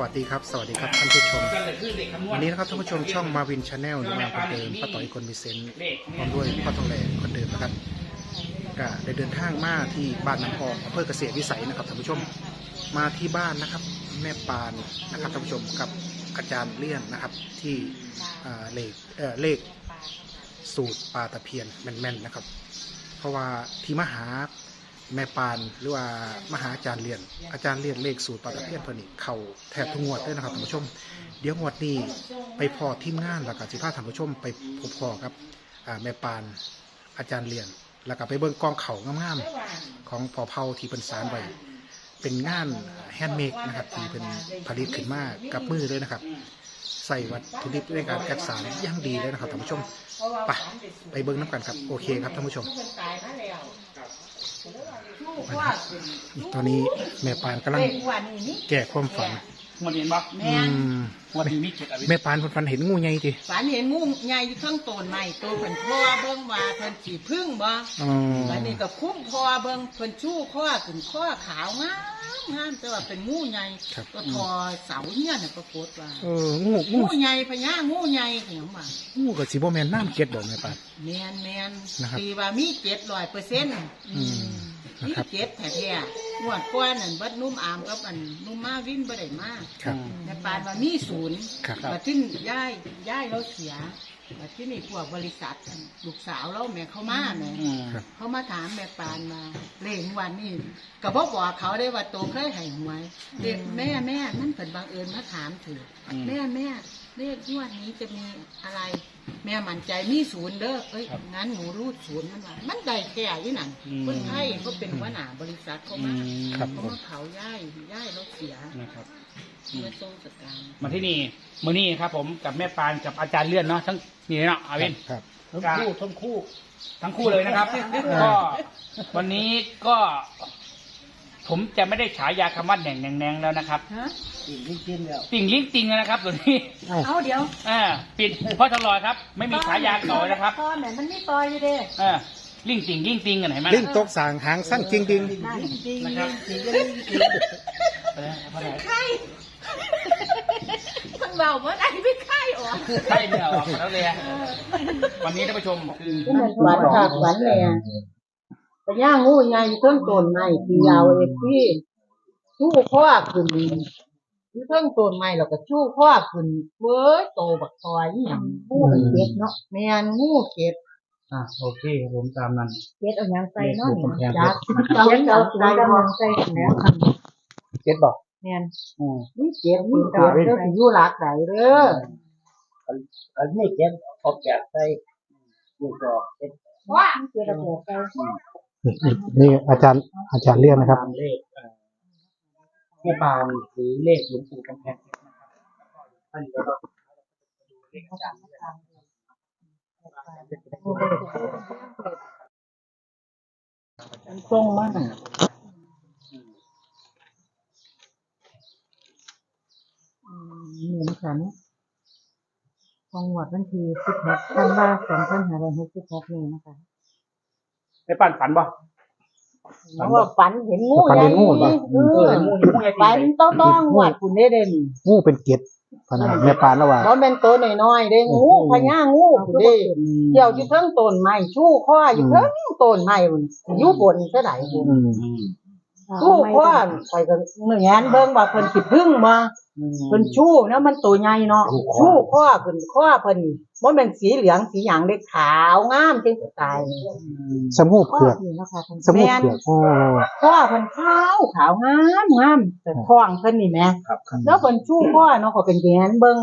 วัสดีครับ สวัสดีครับท่านผู้ชม วันนี้นะครับท่านผู้ชมช่องมาวินชาแนลมาคนเดิมป้าต่อยคนมีเซนพร้อมด้วยพ่อทองแหลคนเดิมนะครับก็ได้เดินทางมาที่บ้านน้ำพองอำเภอเกษตรวิสัยนะครับท่านผู้ชมมาที่บ้านนะครับ แม่ปานนะครับท่านผู้ชมกับอาจารย์เลี่ยนนะครับที่เลขเลขสูตรปลาตะเพียนแม่นๆนะครับ เพราะว่าที่มหา แม่ปานหรือว่ามหาอาจารย์เรียน อาจารย์เรียนเลขสูตรปาตะเพียนเพิ่นนี่เข่าแทบทุกงวดเลยนะครับท่านผู้ชม เดี๋ยวงวดนี้ไปพอทีมงานแล้วก็สิพาท่านผู้ชมไปพบพอครับอ่าแม่ปานอาจารย์เรียน แล้วก็ไปเบิ่งกองเขางามๆของพอเผาที่เป็นสารไว้เป็นงานแฮนด์เมดนะครับที่เป็นผลิตขึ้นมากับมือเลยนะครับใส่วัตถุดิบในการแอบสารย่างดีเลยนะครับท่านผู้ชมไปไปเบิ่งน้ำกันครับ โอเคครับท่านผู้ชม ตอนนี้แม่ปานกำลังแก้ความฝันมันเห็นบ่แม่นอืมวันนี้มีเจ็ดอะไรแม่ปานเพิ่นฝันเห็นงูใหญ่ติฝันเห็นงูใหญ่อยู่ข้างต้นไม้ตัวเพิ่นพ่อเบิ่งว่าเพิ่นสิพึ่งบ่อ๋อแล้วนี่ก็คุ้มพ่อเบิ่งเพิ่นชู้ข้อขึ้นข้อขาวงามงามแต่ว่าเป็นงูใหญ่ก็ทอเสาเฮียน่ะปรากฏว่าเอองูงูงูใหญ่พญางูใหญ่เหี่ยวว่างูก็สิบ่แม่นน้ำเก็ดดอกแม่ปานแม่นแม่นนะครับตีว่ามี700%อือืม มนะมีครับ เจ็ดแท้ๆงวดก้อนนั่นเบัดนุ่มอามกับอันนุ่มมาวินบ่ได้มาครับในปานว่ามีศูนย์ครับ บัดที่ย้ายย้ายเราเสียบัดที่นี่พวกบริษัทอันลูกสาวเราแม่เขามาแม่อืมครับ เขามาถามแม่ปานมาเลขวันนี้ก็บอกบอกเขาได้ว่าโตเคยให้หวยเด็กแม่แม่นั่นเพิ่นบังเอิญมาถามถืออแม่แม่ เลขงวดนี้จะมีอะไร แม่มั่นใจมีศูนย์เด้อเอ้ยงั้นหนูรูดศูนย์มันว่ามันได้แค่ยี่นั่นคนไทยเขาเป็นหัวหน้าบริษัทเขาอืมามครับเขามาเผาย่ายย่ายเราเสียนะครับเมื่อทรงสการมาที่นี่มื้อนี้ครับ ผมกับแม่ปานกับอาจารย์เลื่อนเนาะทั้งนี่เนาะอาวิน ครับ ทั้งคู่ทั้งคู่ ทั้งคู่เลยนะครับ ก็วันนี้ก็ ผมจะไม่ได้ฉายาคำว่าแหน่งแหน่งแหน่งแล้วนะครับ ฮะติ่งลิงติงแล้วนะครับตัวนี้เอ้าเอาเดี๋ยวอ่าปิดเพ่อทลอยครับ ไม่มีฉายาต่อนะครับตอนไหนมันไม่ต่อยอยู่เด้เออลิงติงลิงติงกันไหนมาลิงตกสางหางสั้นจริงดิงนั่นจริงนะครับจริงจริงจริงเออเอาไปไหนไข่ทั้งเบาเมื่อไหร่ไม่ไข่ออกใช่เนี่ยออกมาแล้วเลยอะวันนี้ท่านผู้ชมคือหวานค่ะหวานเลย ปย่างูใหญ่ต้นต้นไม้ที่ยาวเอฟพี่ชู้ข้อขึ้นที่เพิ่งต้นไม้เราก็ชู้ข้อขึ้นเว้ยโตบักซอยนี่ยังงูเก็ดเนาะแม่นงูเก็ดอะโอเคผมตามนั้นเก็ดเอาหยังใส่เนาะเลขกำแพงจักเก็ดเอาใส่กำลังใส่แล้วเก็ดบอกแม่นอืมนี่เก็ดนี่เก็ดเด้อสิอยู่หลักไหนเด้ออันนี้เก็บออกจากใส่ลูกดอกเก็บว่าเก็ดเอาแกะใส่ นี่อาจารย์อาจารย์เลี่ยนนะครับ เลขแม่ปางหรือเลขหลวงปู่กำแพงนะครับท่านก็ต้องดูเลขอาจารย์นะครับตรงมากเหมือนกันของหวัดวันทีสิบหกธันว่าสองพันห้าร้อยหกสิบหกนี้นะคะ ไม่ปั่นฝันบ่เพราะว่าฝันเห็นงูฝันเห็นงูเหรอ เออฝันต้องต้องหวดคุณได้เด่นงูเป็นเก็ดพนันแม่ปานแล้วว่า เพราะเป็นตัวน้อยๆเด้งูพญางูคุณได้เกี่ยวอยู่เทั้งต้นไม้ชู้ข้ออยู่เทั้งต้นไม้มันอยู่บนเท่าไหร่บุญ อืมชู้ข้อไปกันเหมือนเบิ่งว่าเพิ่นสิพึ่งมาเพิ่นชู้เนาะมันตัวใหญ่เนาะชู้ข้อเพิ่นข้อเพิ่นบ่แม่นสีเหลืองสีหยังเด้ขาวงามจังสไตล์สมูเผือกนี่นะคะท่านสมูเผือกโอ้ข้อเพิ่นขาวขาวงามงามแต่ท้องเพิ่นนี่แหมครับครับแล้วเพิ่นชู้ข้อเนาะเขาเป็นแหนเบิ่ง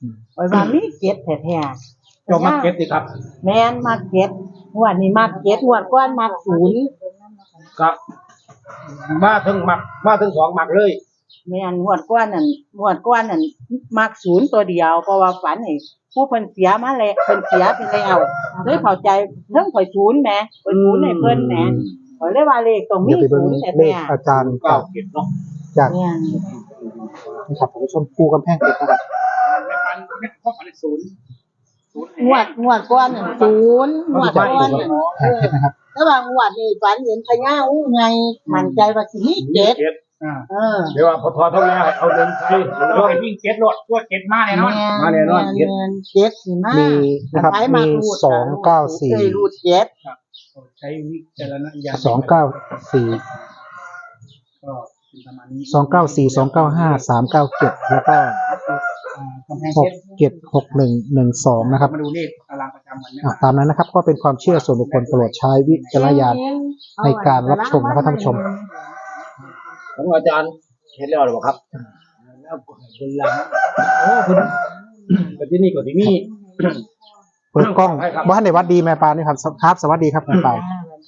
อืมไว้ว่ามีเก็ดแท้ๆจบมาเก็ตสิครับ แม่นมาเก็ดงวดนี้มาเก็ดงวดก่อนมาศูนย์ก็ มาถึงหมักมาถึงสองหมักเลยแม่นงวดก่อนนั่นงวดก่อนนั่นมาศูนย์ตัวเดียวเพราะว่าฝันนี่ผู้เพิ่นเสียมาแล้วเพิ่นเสียไปแล้วเลยเข้าใจเพิ่งข่อยศูนย์แหมข่อยศูนย์ให้เพิ่นแหมข่อยเลยว่าเลขตรงเดี๋นี้ยวไปเบิ่งศูนย์เลแท้ขอาจารย์เก้าจากเก็บเนาะจากๆเนี่ยนะครับท่านผู้ชมภูกำแพงเพชรนะครับไม่ปั่นไม่พ่อปั่นศูนย์ศูนย์ งวดงวดก่อนนั่นศูนย์งวดก่อนนั่งเพชรนะครับแต่ว่างวดนี้ฝันเห็นพญาอู้ใหญ่มั่นใจว่าสิมีเจ็ดเอ่าเออเดี๋ยวว่าพอทอเท่าแล้เอาเดินใช้ราไปวิ่งเจ็ดรถตัวเจ็ดมาแน่นอนมาแน่นอนเจ็ดเจ็ดสิมามีนะครับมีสองเก้าสี่รูดเจ็ดใช้วิจารณญาณสองเก้าสี่สองเก้าสี่สองเก้าห้าสามเก้าเจ็ดแล้วก็ กำแพงหเพกชรเจ็ดหกหนึ่งหนึ่งสองนะครับมาดูเลขตารางประจำวันนะอะตามนั้นนะครับ ก็เป็นความเชื่อส่วนบุคคลโปรดใช้วิจารณญาณ ในการรับชมนะครับท่านผู้ชม ของอาจารย์เห็นแล้วหรือเปล่าครับแล้วคนหลังโอ้คุณแต่ที่นี่ก็ที่นี่ เปิดกล้องใช่ครับ บ้านในวัดดีแม่ปานนี่ครับครับ สวัสดีครับแม่ปาน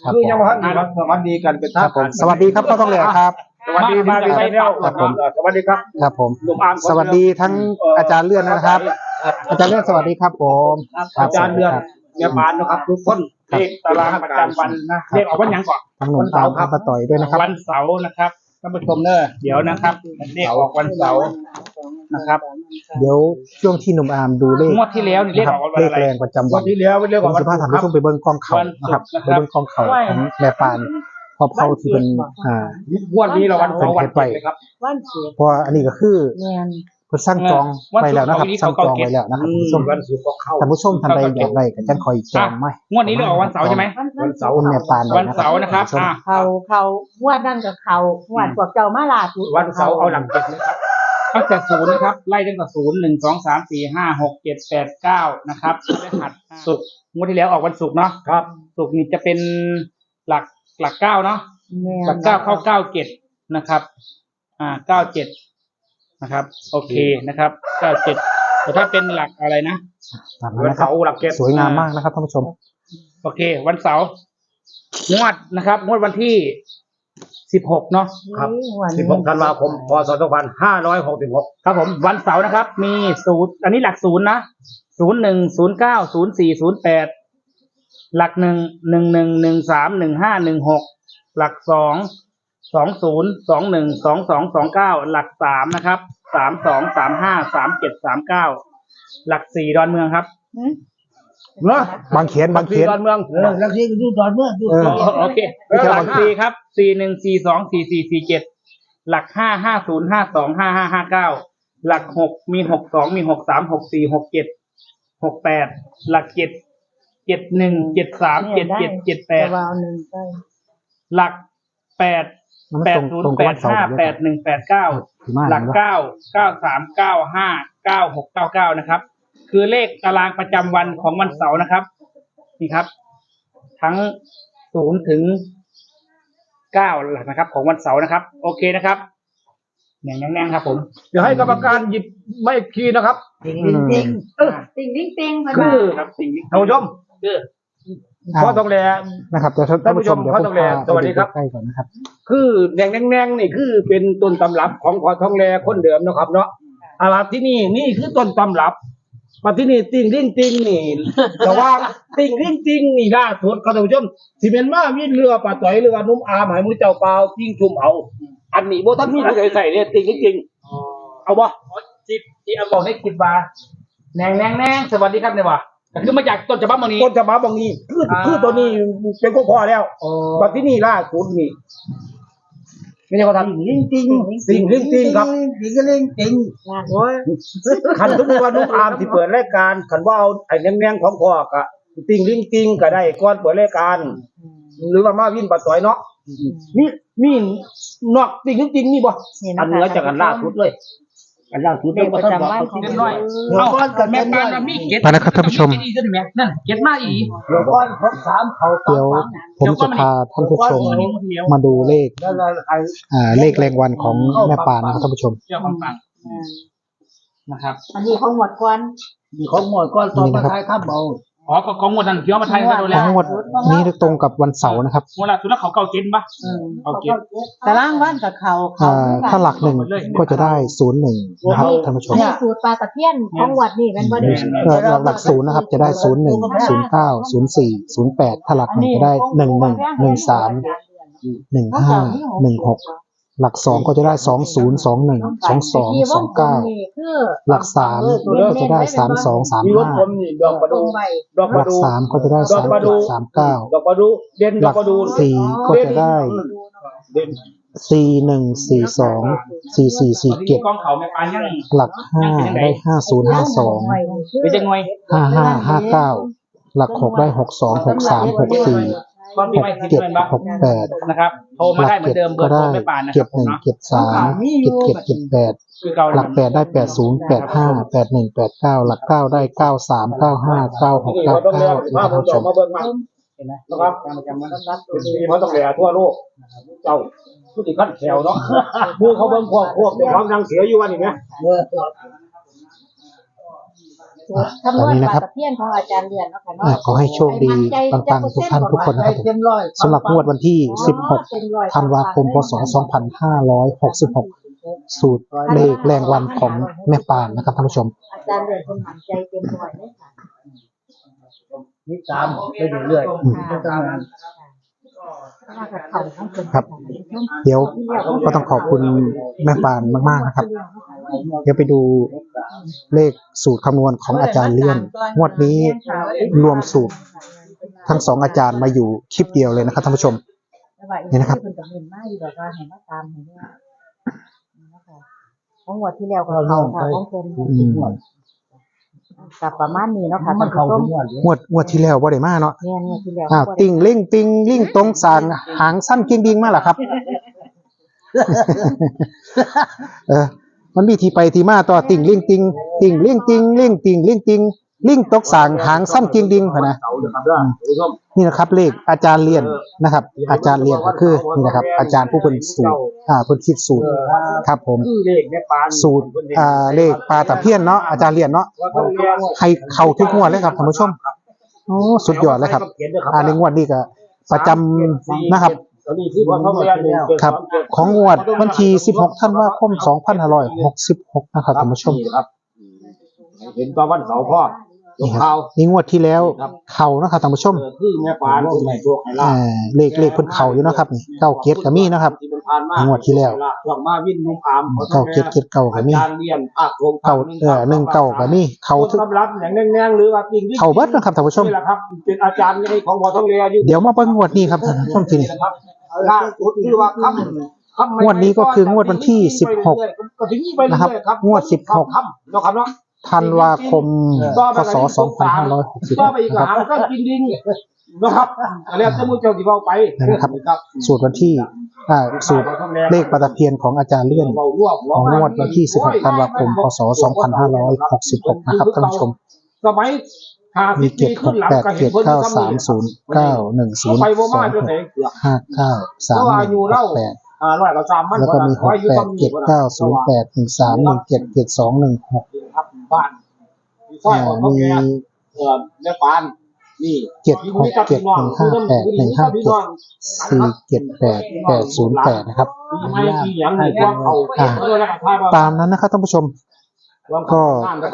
ครับคือผมยังว่าครับสวัสดีกันเป็นครับผมสวัสดีครับก็ต้องเลยครับ สวัสดีมาดีไปแล้วครับผมสวัสดีครับครับผมหนุ่มอาร์มสวัสดีทั้งอาจารย์เลื่อนนะครับ อาจารย์เลื่อนสวัสดีครับผมคบอาจารย์เดือนสวัสดีครับแม่ปานนะครับ ทุกคนเลขตารางประจำวันนะเลขออกวันหยังก่อนทั้งหนุ่มตามทั้งป้าต่อยด้วยนะครับ วันเสาร์นะครับท่านผู้ชมเนอะเดี๋ยวนะครับเลขออกวันเสาร์นะครับ เดี๋ยวช่วงที่หนุ่มอาร์มดูเลขงวดที่แล้วนี่เลนะขครัอบอกวันเลอะขไรแรงประจำวัวันนที่แล้วเป็นเรื่องผของมวันจะพาท่านผู้ชมไปเบิ้งกองเขานะครับวันศุกร์นะครับไปเบิ้งกองเขาของแม่ปาน พอเผาที่เป็นอ่า วันนี้เราวันเสาร์วันไปเสาร์เลยครับวันเจ็ดเพราะว่าอันนี้ก็คือแม่นเพิ่นสร้างจองไปแล้วนะครับสร้างจองไว้แล้วนะครับท่านผู้ชมวันศุกร์ก็เข้าท่านผู้ชมท่านใดอยากได้ก็จังคอยจองไหมงวดนี้เลขออกวันเสาร์ใช่ไหมวันเสาร์คุณแม่ปานวันเสาร์นะครับอ่าเขาเขางวดนั่นกับเขางวดพวกเจ้ามาลาสุดวันเสาร์เอาหลังเจ็ดเลยครับตั้งแต่ศูนย์นะครับ ไล่ตั้งแต่ศูนย์หนึ่งสองสามสี่ห้าหกเจ็ดแปดเก้านะครับพฤหัสศุกร์งวดที่แล้วออกวันศุกร์เนาะครับศุกร์นี่จะเป็นหลัก หลักเก้าเนาะแม่นหลักเก้าเข้าเก้าเจ็ดนะครับ อ่าเก้าเจ็ดนะครับ โอเคนะครับเก้าเจ็ดแต่ถ้าเป็นหลักอะไรนะตามนั้นวันนะครับเสาร์หลังเจ็ดสวยงามมากนะครับท่านผู้ชม โอเค วันเสาร์งวดนะครับงวดวันที่สิบหกเนาะครับงวดสิบหกธันวาคมพศสองพันห้าร้อยหกสิบหกครับผมวันเสาร์นะครับ มีศูนย์อันนี้หลักศูนย์นะศูนย์หนึ่งศูนย์เก้าศูนย์สี่ศูนย์แปด หลักหนึ่งหนึ่งหนึ่งหนึ่งสามหนึ่งห้าหนึ่งหกหลักสองสองศูนย์สองหนึ่งสองสองสองเก้าหลักสามนะครับสามสองสามห้าสามเจ็ดสามเก้าหลักสี่ดอนเมืองครับเนอะบางเขียนบางเขียนดอนเมืองเออแล้วที่ดูตอนเมื่อดูเออโอโอเคเออหลักสี่ครับสี่หนึ่งสี่สองสี่สี่สี่เจ็ดหลักห้าห้าศูนย์ห้าสองห้าห้าห้าเก้าหลักหกมีหกสองมีหกสามหกสี่หกเจ็ดหกแปดหลักเจ็ด เจ็ดหนึ่งเจ็ดสามเจ็ดเจ็ดเจ็ดแปดวาวหนึ่งไปหลักแปดมันแปตดรงศูนตรงย์กับแปวัดนเสาร์ห้าเลยแปดหนึ่งแปดเก้าถือมากหลักนะเก้าเก้าสามเก้าห้าเก้าหกเก้าเก้านะครับ คือเลขตารางประจำวันของวันเสาร์นะครับนี่ครับ ทั้งศูนย์ถึงเก้าหลักนะครับ ของวันเสาร์นะครับ โอเคนะครับแน่งแน่งๆครับ ผม เดี๋ยวให้กรรมการหยิบไม่คีย์นะครับติงติงติงเออติงติงติงคือครับสิ่งที่ท่านผู้ชม คือพ่อต้องแล นะครับเดี๋ยวท่านผู้ชมเดี๋ยวท่าผนมผู้ชมพาสวัสดีครับใกล้ๆก่อนนะครับ คือแดงแดงๆนี่คือเป็นต้นตำรับของพอทองแลคนเดิมนะครับ เนาะอาลาที่นี่นี่คือต้นตำรับมาที่นี่ติ่งริ่งติ่งนี่แต่ว่าติ่งริ่งติ่งนี่ล่าสุดครับท่านผู้ชมสิเป็นมาวินเรือปลาต่อยเรือนุ่มอามให้มือเจ้าเปล่าติ่งชุมเอา อันนี้โบท่านมีผู้ใดใส่เนี่ยติ่งจริงๆเอาบ่จิตที่เอาบอกได้คิดว่าแน่งแน่งแน่งสวัสดีครับเนี่ยว่ะ แต่คือมาจากต้นฉบับมันนี้ ต้นฉบับบางนี้คืออ่าคือตัวนี้เป็นของพ่อแล้วโอ้มาที่นี่ล่าสุดนี่ไม่ใช่เขาทำติงติงติ่งริ่งติ่งครับติงก็เล่งติงโอ้ยขันทุกวันนุ่มอามที่เปิดรายการขันว่าเอาไอ้แนงๆของพ่อกะติ่งริ่งติ่งก็ได้ก่อนเปิดรายการ หรือว่ามาวินปัดต่อยเนาะนี่นี่นอกติ่งริ่งติ่งนี่บ่อันเหนือจากอันล่าสุดเลย อันล่าสุดเด็กประจำบ้านของเล็กน้อยเดี๋ยวเอ้าก่อนกันแม่แม่ปาบ้านนว่ามีเก็ดไปนะครับท่านผู้ชมเก็ดอีกไหมนั่นเก็ดมากอีกเดี๋ยวก่อนครบสามเขาเดี๋ยวผมจะพาท่านผู้ชมมาดูเลขแล้วเราไอ้อ่าเลขแรงวันของแม่ปานนะครับท่านผู้ชมเจ้าของฟังนะครับ อันนี้เขาหมดก่อนของหมดก้อนต่อมาท้ายข้ามเบา อ๋อของของงวดนั้นเกี่ยวมาไทยกันดูแล้วทั้งหมดนี้ตรงกับวันเสาร์นะครับงวดล่าสุดแล้วเขาเก่าเก็ดปะเอาเก็บ ตารางบ้านกับเขาอ่าถ้าหลักหนึ่งก็จะได้ศูนย์หนึ่งนะครับท่านผู้ชมนี่สูตรปลาตะเพียนของวัดนี่แมันบ่ได้เอ่อหลักหลักศูนย์นะครับจะได้ศูนย์หนึ่งศูนย์เก้าศูนย์สี่ศูนย์แปดถ้าหลักหนึ่งจะได้หนึ่งหนึ่งหนึ่งสามหนึ่งห้าหนึ่งหก หลักสองก็จะได้สองศูนย์สองหนึ่งสองสองสองเก้านี่คือหลักสามก็จะได้สามสองสามมีรถห้าผมนี่ดอกประตรดูงไว้ดอกหประลักดูสามก็จะได้สามเจ็ดสามเก้าดอกประดูเด่นหดอลักกประดูสี่ก็จะได้เด่นสี่หนึ่งสี่สองสี่สี่สี่เจ็ดกองเขาแม่ปานยังหลักห้าได้ห้าศูนย์ห้าสองเป็นจังหน่วยห้าห้าห้าเก้าหลักหกได้หกสองหกสามหกสี่ ก่อนปีหใหกม่สิบเจ็ดเดือนบ่หกแปดนะครับ โทรหมาลัได้กเหมือเจ็นดเดิมเบอก็ร์โทรได้แม่ปานนะคเจ็รัดบผหมนึ่งเนาะเจ็ดสามเจ็ดเจ็ดเจ็ดแปดคือเก่าหลักแปดได้แปดศูนย์แปดห้าแปดหนึ่งแปดเก้าหลักเก้าได้เก้าสามเก้าห้าเก้าหกนี่เก้าเขาต้องเรียเก้านมานะครับผมท่านผู้ชมจะมาเบิ่งมาเห็นไหมนะครับประจำวันนี่เขาต้องเรียนทั่วโลกเจ้าผู้ที่ขั้นแถวเนาะมือเขาเบิ่งพวกพวกเด็กความดังเสียอยู่วันนี้ไหม คำนวณปลาตะเพียนของอาจารย์เดือนเนาะค่ะอะเนาะขอให้โชคดีปังๆทุกท่านทุกคนนะครับผมสำหรับงวดวันที่ 16 ธันวาคม พศ 2566 สูตรเลขแรงวันของแม่ปานนะครับท่านผู้ชม อาจารย์เดือนคนหันใจเต็มร้อยเลยค่ะนี่ตามไปเรื่อยอืมเพราะว่ากับเขาทั้งคนครับ เดี๋ยวก็ต้องขอบคุณแม่ปานมาก ๆ นะครับ เดี๋ยวไปดู เลขสูตรคำนวณของอาจารย์เลื่อนงวดนี้รวมสูตรทั้งสองอาจารย์มาอยู่คลิปเดียวเลยนะครับท่านผู้ชม นี่นะครับ เพิ่นก็เห็นมาอยู่แบบว่าเห็นว่าตามเห็นว่านี่นะคะของงวดที่แล้วก็เขาค่ะของเพิ่นอืมกับประมาณนี้เนาะค่ะท่านผู้ชมงวดงวดที่แล้วบ่ได้มาเนาะแม่นงวดที่แล้วอ้าวติ่งเล่งติ่งลิ่งตรงสางหางสั้นกิ่งดิงมาล่ะครับ เออ มันมีที่ไปที่มาต่อติ่งลิ่งติ่งติ่งลิ่งติ่งลิ่งติ่งลิ่งติ่งลิ่งตกสางหางสั้นกิ่งดิงพะนะเสาเลยครับเด้อคุณผู้ชมนี่นะครับเลขอาจารย์เรียนนะครับ อาจารย์เรียนก็คือนี่นะครับ อาจารย์ผู้เป็นสูตรอ่าเพิ่นคิดสูตรครับผมคือเลขแม่ปานสูตรอ่าเลขปลาตะเพียนเนาะอาจารย์เรียนเนาะว่าต้องเรียนให้เข้าทุกงวดเลยครับท่านผู้ชมโอ้สุดยอดเลยครับ อ่าในงวดนี้ก็ประจำนะครับ ตอนนี้คือว่าต้องเรียนหนึ่งเจ็ดครับสามเจ็ดของงวดวันที่ 16ธันวาคม 2566 นะครับท่านผู้ชม นี่ครับเห็นตอนวันเสาร์พ่อลนี่งครัข่าบวนี่งวดที่แล้วเขานะครับท่านผู้ชมเออคือแม่ปานเป็นแม่โชคให้ลาอ่าเลขเลขเพิ่นเขาอยู่นะครับนี่เก้าเกียรติก็มีนะครับ ที่มันผ่านมางวดที่แล้วช่วงมาวินนุ่มอามเก้าเกียรติเกียรติเก่าก็มีอาจารย์เรียนภาคโครงเก่าเออหนึ่งเก่าก็มีเขาเขาทุกสำรับอย่างแน่งๆหรือว่าจริงที่เขาเบิดนะครับท่านผู้ชม นี่แหละครับเป็นอาจารย์ในของพอต้องเรียนอยู่เดี๋ยวมาเบิ่งงวดนี้ครับท่านผู้ชมทีนี้ นะครับ ล่าสุดคือว่าคำคำงวดนี้ก็คืองวดวันที่ 16ก็ถึงนี้ไปเรื่อยๆนะครับ งวด 16คำเนาะครับเนาะธันวาคม พศก็ไปอีก2566หานะครับก็กินดิงนะครับแล้วจะมูเจ้าที่เอาไปนะครับครับ สูตรวันที่อ่าสูตรเลขปลาตะเพียนของอาจารย์เลื่อน ของงวดวันที่ 16 ธันวาคม พศ 2566 นะครับท่านผู้ชมสมัยห้า มีสิบปีขึ้นหลัง768ห็นพิ่น7 9 3 0 9 1 0ไปบ่มาจนไหน2 5 9 3 1 8อ่าร้อยกับสามมันแล้วก็มีร้อยอยู่6ต้อง8 7 9 0 8 1 3 1 7 7 2 1 6ครับบ้านมีซอยของเขามีแก่เอ่อแม่ปานนี่7 6 7 1 5 8 1 5 7 4 7 8 8 0 8นะครับปีใหม่ปีหยังนี่กว้างเขาอ่าเออแล้วก็ทายว่าตามนั้นนะครับท่านผู้ชม ก็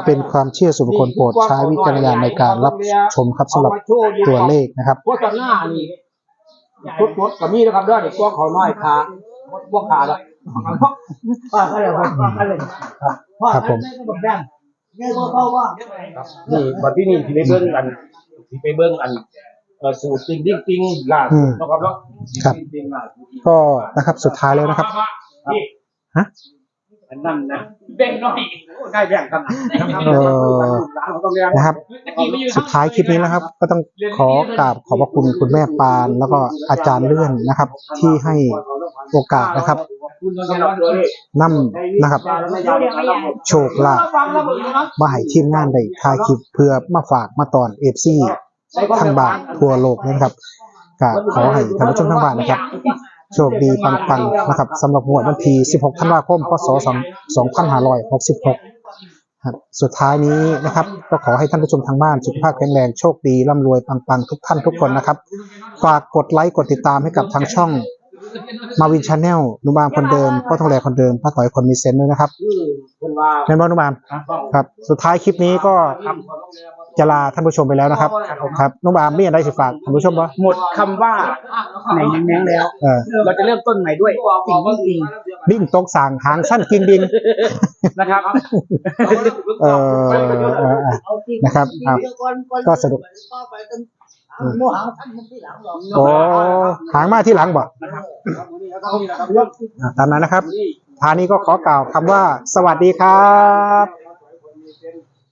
เป็นความเชื่อส่วนบุคคลโปรดใช้วิจารณญาณในการรับชมครับสำหรับตัวเลขนะครับโฆษณานี่ทุกรถก็มีนะครับเด้อนี่กว้างเขาน้อยขาบ่ขาดอกว่าอะไรว่าอะไรครับครับผมนี่บัดที่นี่ที่ไปเบิ่งอันที่ไปเบิ่งอันเอ่อสูตรจริงจริงจริงล่าสุดนะครับเนาะครับจริงๆล่าสุดก็นะครับสุดท้ายแล้วนะครับนี่ฮะ อันนั้นนะแบ่งหน่อยได้แบ่งกันเอ่อนะครับ สุดท้ายคลิปนี้นะครับ ก็ต้องขอกราบขอบพระคุณคุณแม่ปาน แล้วก็อาจารย์เลื่อนนะครับ ที่ให้โอกาสนะครับนำนะครับโชคลาภมาให้ทีมงานได้ถ่ายคลิปเพื่อมาฝากมาตอนเอฟซีทางบ้านทั่วโลกนะครับก็ขอให้ท่านผู้ชมทางบ้านนะครับ โชคดีปังๆนะครับสำหรับงวดวันที่ 16 ธันวาคม พศ 2566ครับสุดท้ายนี้นะครับ ก็ขอให้ท่านผู้ชมทางบ้านสุขภาพแข็งแรงโชคดีร่ำรวยปังๆ ทุกท่านทุกคนนะครับ ฝากกดไลค์กดติดตามให้กับทางช่องมาวินชาแนลนุบามคนเดิมพ่อทองแหลคนเดิมป้าต่อยคนมีเซนต์ด้วยนะครับคือคนว่าแม่นบอนุบามครับ สุดท้ายคลิปนี้ก็ จะลาท่านผู้ชมไปแล้วนะครับครับนุบามมีอะไรสิฝากท่านผู้ชมบ่หมดคำว่าไหนแน่งๆแล้ว เออเราจะเริ่มต้นใหม่ด้วยสิ่งที่จริงลิ่งตกสางหางสั้นกินดินนะครับเออเออเออนะครับอะก็สรุปโอ้หางมาที่หลังบ่อ่าตามนั้นนะครับทางนี้ก็ขอกล่าวคำว่าสวัสดีครับ